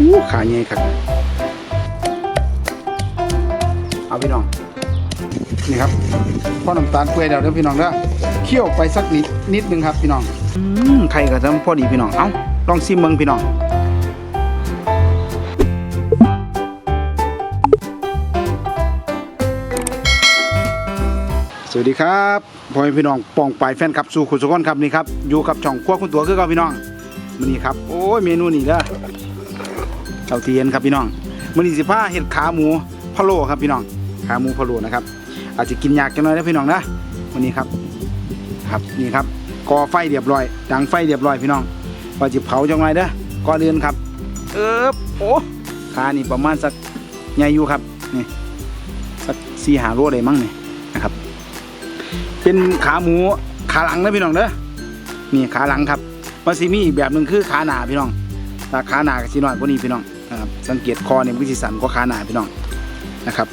อู้ขาใหญ่ครับเอาพี่น้อง นี่ครับพ่อน้ำตาลเปื่อยแล้วเด้อพี่น้องเด้อเคี่ยวไปสักนิดนิดนึงครับพี่น้องอืมไข่ก็ทำพอดีพี่น้องเอ้าลองซิมเบิ่งพี่น้องสวัสดีครับพ่อแม่พี่น้องปองปายแฟนคลับสู่คุณสุกนครับนี่ครับอยู่กับช่องครัวคุณตัวคือกับพี่น้องมื้อนี้ครับโอ้ยเมนูนี่เด้อ เจ้าเทียนครับพี่น้องมื้อนี้สิพาเห็ดขาหมูพะโล้ครับพี่น้อง ขาหมูพะโล้นะครับ อาจจะกินยากจังหน่อยนะพี่น้องนะวันนี้ครับ ครับนี่ครับก่อไฟเรียบร้อย ดังไฟเรียบร้อยพี่น้องว่าจะเผาจังไรเด้อก่อนเดือนครับ เออโอ้ขานี่ประมาณสักใหญ่อยู่ครับนี่สักสี่หาโลได้มั้งนี่นะครับ เป็นขาหมูขาหลังนะพี่น้องเด้อนี่ขาหลังครับมันสิมีอีกแบบหนึ่งคือขาหนาพี่น้องถ้าขาหนาก็สิน้อยกว่านี้พี่น้อง สังเกตคอเนี่ยมันก็สิสั่นกว่าขาหนาพี่น้องนะครับ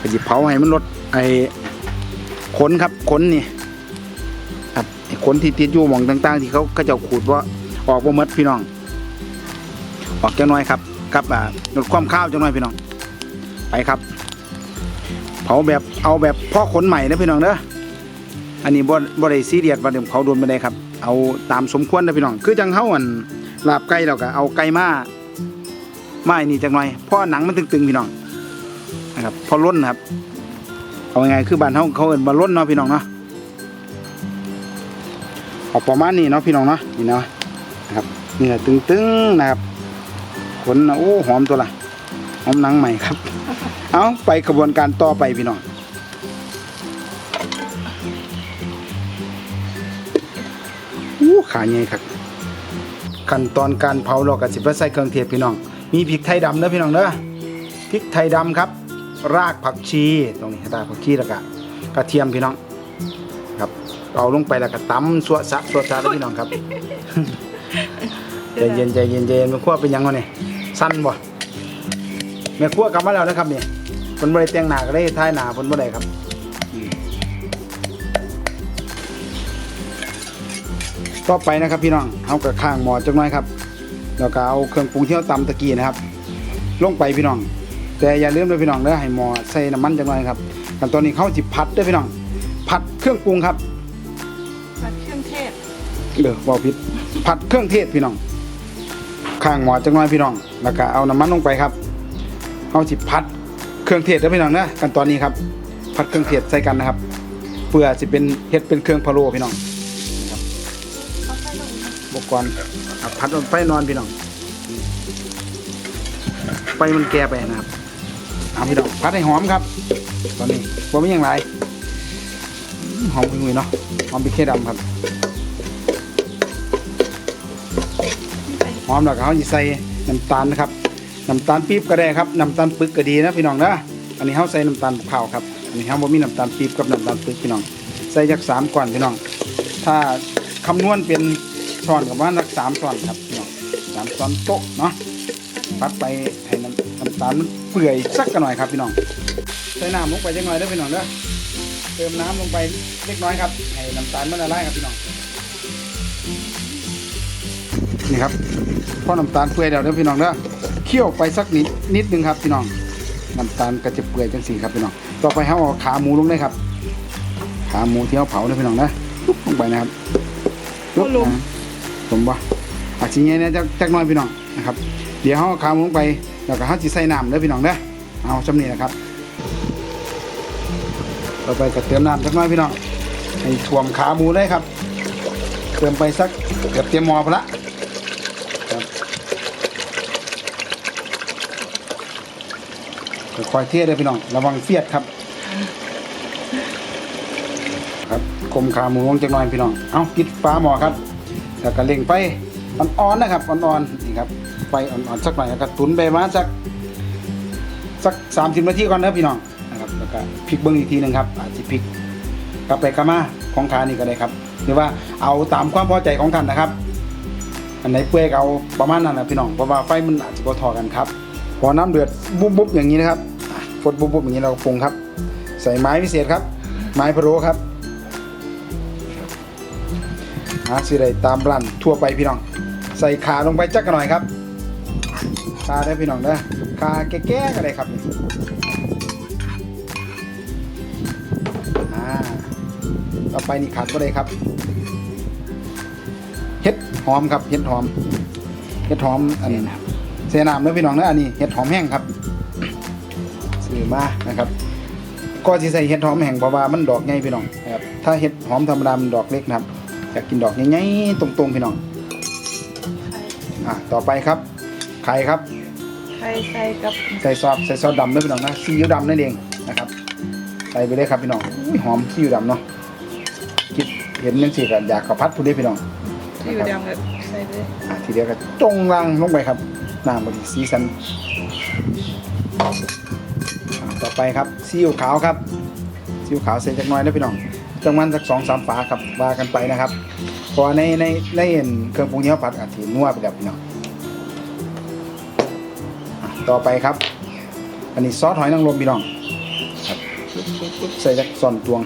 ก็สิเผาให้มันลดไอ้ขนครับขนนี่ครับขนที่ติดอยู่หมองต่าง ๆ ที่เขาก็จะขูดว่าออกว่ามดพี่น้อง ออกจังน้อยครับกับอ่าลดความข้าวจังน้อยพี่น้อง ไปครับ เผาแบบเอาแบบพ่อขนใหม่นะพี่น้องเด้ออันนี้บ่บ่ได้ซีเรียสว่าเดี๋ยวเขาโดนไปได้ครับ เอาตามสมควรนะพี่น้อง คือจังเฮาอันลาบไก่เราก็เอาไก่มา ไมาอันนี้จังหน่อยเพราะหนังมันตึงๆพี่น้องนะครับพอล้นนะครับเอาไงคือบ้านเฮาเขาเอินบ่ล้นเนาะพี่น้องเนาะเอาประมาณนี้เนาะพี่น้องเนาะนี่เนาะนะครับเนื้อตึงๆนะครับขนนะโอ้หอมตัวละหอมหนังใหม่ครับ เอาไปกระบวนการต่อไปพี่น้องอู้ขาใหญ่ครับขั้นตอนการเผาเรากับสิบใส่เครื่องเทศพี่น้อง มีพริกไทยดำเด้อพี่น้องเด้อพริกไทยดำครับ รากผักชีตรงนี้รากผักชีแล้วก็กระเทียมพี่น้องครับเอาลงไปแล้วก็ตำสวสะสวสะแล้วพี่น้องครับใจเย็นใจเย็นใจเย็นมันขั้วเป็นหยังวะเนี่ยสั้นบ่แม่ครัวกลับมาแล้วนะครับนี่เพิ่นบ่ได้แต่งหน้าก็ได้ถ่ายหน้าเพิ่นบ่ได้ครับอืมต่อไปนะครับพี่น้องเฮาก็ข้างหม้อจักหน่อยครับ แล้วก็เอาเครื่องปรุงที่เราตำตะกี้นะครับ ลงไปพี่น้อง แต่อย่าลืมด้วยพี่น้องเด้อให้หม้อใส่น้ำมันจักหน่อยครับขั้นตอนนี้เขาสิผัดเด้อพี่น้อง ผัดเครื่องปรุงครับ ผัดเครื่องเทศเด้อบ่ผิดผัดเครื่องเทศพี่น้อง ข้างหม้อจักหน่อยพี่น้อง แล้วก็เอาน้ำมันลงไปครับเอาสิพัดเครื่องเทศแล้วพี่น้องนะกันตอนนี้ครับพัดเครื่องเทศใส่กันนะครับเพื่อสิเป็นเฮ็ดเป็นเครื่องพะโล้พี่น้อง อุปกรณ์เอาพัดไฟนอนพี่น้องไฟมันแก่ไปนะครับเอาพี่น้องพัดให้หอมครับ ตอนนี้บ่มีอย่างไรหอมขึ้ยเนาะหอมพริกไทยดำครับหอมแล้วก็เขาสิใส่น้ำตาลนะครับน้ำตาลปี๊บก็ได้ครับน้ำตาลปึกก็ดีนะพี่น้องนะอันนี้เขาใส่น้ำตาลเผาครับอันนี้เขาบ่มีน้ำตาลปี๊บกับน้ำตาลปึกพี่น้อง ใส่จักสามก่อนพี่น้อง ถ้าคำนวณเป็น ช้อนกับว่านักสามช้อนครับพี่น้องสามช้อนโต๊ะเนาะพัดไปให้น้ำน้ำตาลเปื่อยสักกันหน่อยครับพี่น้องใส่น้ำลงไปจังหน่อยเด้พี่น้องเด้อเติมน้ำลงไปเล็กน้อยครับให้น้ำตาลมันละลายครับพี่น้องนี่ครับพอน้ำตาลเปื่อยแล้วเด้อพี่น้องเด้อเคี่ยวไปสักนิดนิดนึงครับพี่น้องน้ำตาลก็จะเปื่อยจังสีครับพี่น้องต่อไปเขาเอาขาหมูลงได้ครับขาหมูที่เขาเผาเด้อพี่น้องนะลงไปนะครับปุ๊บนะ ผมว่าอาชีนี้เนี่ยจะจักน้อยพี่น้องนะครับ เดี๋ยวเขาเอาขาหมูลงไปแล้วก็เขาจะใส่น้ำเด้อพี่น้องเด้อเอาจำนี้นะครับต่อไปก็เติมน้ำจักหน้อยพี่น้องให้ท่วมขาหมูเลยครับ เติมไปสักเกือบเตรียมหมอพอละคอยเทียดเลยพี่น้องระวังเฟียดครับ ครับกลมขาหมูลงจักน่อยพี่น้อง เอาปิดฟ้าหม้อครับ แล้วก็เล่งไปอ่อนๆนะครับอ่อนๆนี่ครับไปอ่อนๆสักหน่อยแล้วก็ตุนไปมาสักสักสามสิบนาทีก่อนนะพี่น้องนะครับแล้วก็พลิกเบิ้งอีกทีหนึ่งครับอาจจะพลิกกลับไปกลับมาของขานี่ก็ได้ครับหรือว่าเอาตามความพอใจของท่านนะครับ อันไหนเปื่อยก็เอาประมาณนั้นนะพี่น้องเพราะว่าไฟมันอาจจะพอทอกันครับพอน้ำเดือดบุ๊บบุ๊บอย่างนี้นะครับฟดบุ๊บบุ๊บอย่างนี้เราก็ปรุงครับ ใส่ไม้พิเศษครับ ไม้พะโล้ครับ หาสิได้ตามร้านทั่วไปพี่น้อง ใส่ขาลงไปจักกันหน่อยครับคาได้พี่น้องเด้อคาแก่ๆก็ได้ครับอ่าต่อไปนี่ขาดก็ได้ครับเห็ดหอมครับเห็ดหอมเห็ดหอมอันนี้เสนามเด้อพี่น้องเด้ออันนี้เห็ดหอมแห้งครับซื้อมานะครับก็สิใส่เห็ดหอมแห้งเพราะว่ามันดอกใหญ่พี่น้องนะครับถ้าเห็ดหอมธรรมดามันดอกเล็กนะครับ อยากกินดอกใหญ่ๆตรงๆพี่น้องไข่อะต่อไปครับไข่ครับไข่ใส่กับใส่ซอสใส่ซอสดำด้วยพี่น้องนะซีอิ๊วดำนั่นเองนะครับใส่ไปเลยครับพี่น้องอุ้ยหอมซีอิ๊วดำเนาะคิดเห็นนั่นสิก็อยากข้าวพัดพูดได้พี่น้องที่อยู่ดำกับใส่เลยอะทีเดียวก็จงรังลงไปครับน้ำบดีสีสันอะต่อไปครับซีอิ๊วขาวครับซีอิ๊วขาวใส่จักหน้อยนะพี่น้อง จังมันสักสองสามฝาครับว่ากันไปนะครับเพราะในในในเห็นเครื่องปรุงที่เขาผัดอาจจะนัวไปแล้วพี่น้องอะต่อไปครับ อันนี้ซอสหอยนางรมพี่น้องใส่จักส่อนตวง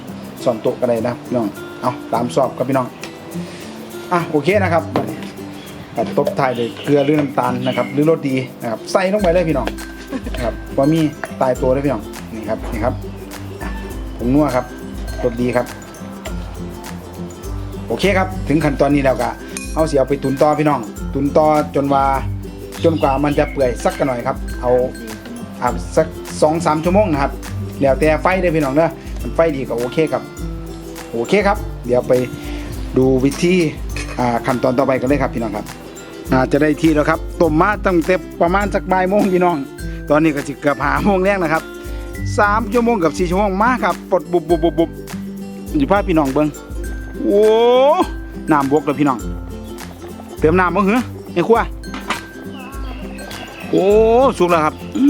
ส่อนโตะก็ได้นะพี่น้องเอาตามสอบครับพี่น้องอะโอเคนะครับบัดตบท้ายด้วยเกลือหรือน้ำตาลนะครับ หรือรสดีนะครับใส่ลงไปเลยพี่น้องนะครับว่ามีตายตัวเลยพี่น้องนี่ครับนี่ครับผงนัวครับรสดีครับ โอเคครับ ถึงขั้นตอนนี้แล้วก็เอาเสียเอาไปตุนต่อพี่น้อง ตุนต่อจนว่าจนกว่ามันจะเปื่อยสักกันหน่อยครับ เอาอาบสักสองสามชั่วโมงนะครับแล้วแต่ไฟเด้พี่น้องเด้อมันไฟดีก็โอเคครับ โอเคครับ เดี๋ยวไปดูวิธีขั้นตอนต่อไปกันเลยครับพี่น้องครับอ่าจะได้ที่แล้วครับต้มมาตั้งแต่ประมาณสักบ่ายโมงพี่น้อง ตอนนี้ก็สิเกือบหาโมงแรกนะครับสามชั่วโมงกับสี่ชั่วโมงมาครับปลดบุบบุบบุบบุบอยู่พาพี่น้องเบิ้ง โอ้น้ำบวกเลยพี่น้องเติมน้ำบ้างเหรอไอ้ขั้วโอ้สุกแล้วครับอื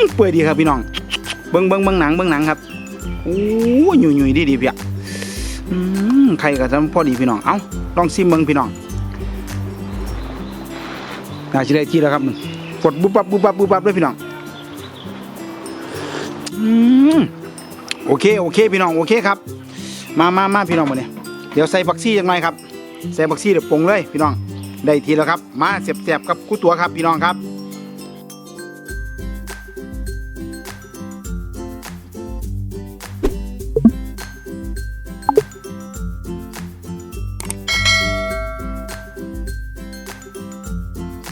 มเปื่อยดีครับพี่น้องเบิ้งเบิ้งเบิ้งหนังเบิ้งหนังครับโอ้ยหยุ่ยหยุ่ยดีดีพี่อะอืมไข่กับทำพอดีพี่น้องเอ้าลองซิมเบิ้งพี่น้องน่าจะได้ที่แล้วครับหนึ่งกดบุบบับบุบบับบุบบับเลยพี่น้องอืมโอเคโอเคพี่น้องโอเคครับ มามามาพี่น้องมาเนี่ย เดี๋ยวใส่บักซี่ยังไงครับ ใส่บักซี่เดี๋ยวปรุงเลยพี่น้อง ได้ทีแล้วครับ มาเสียบๆกับกู้ตัวครับพี่น้องครับ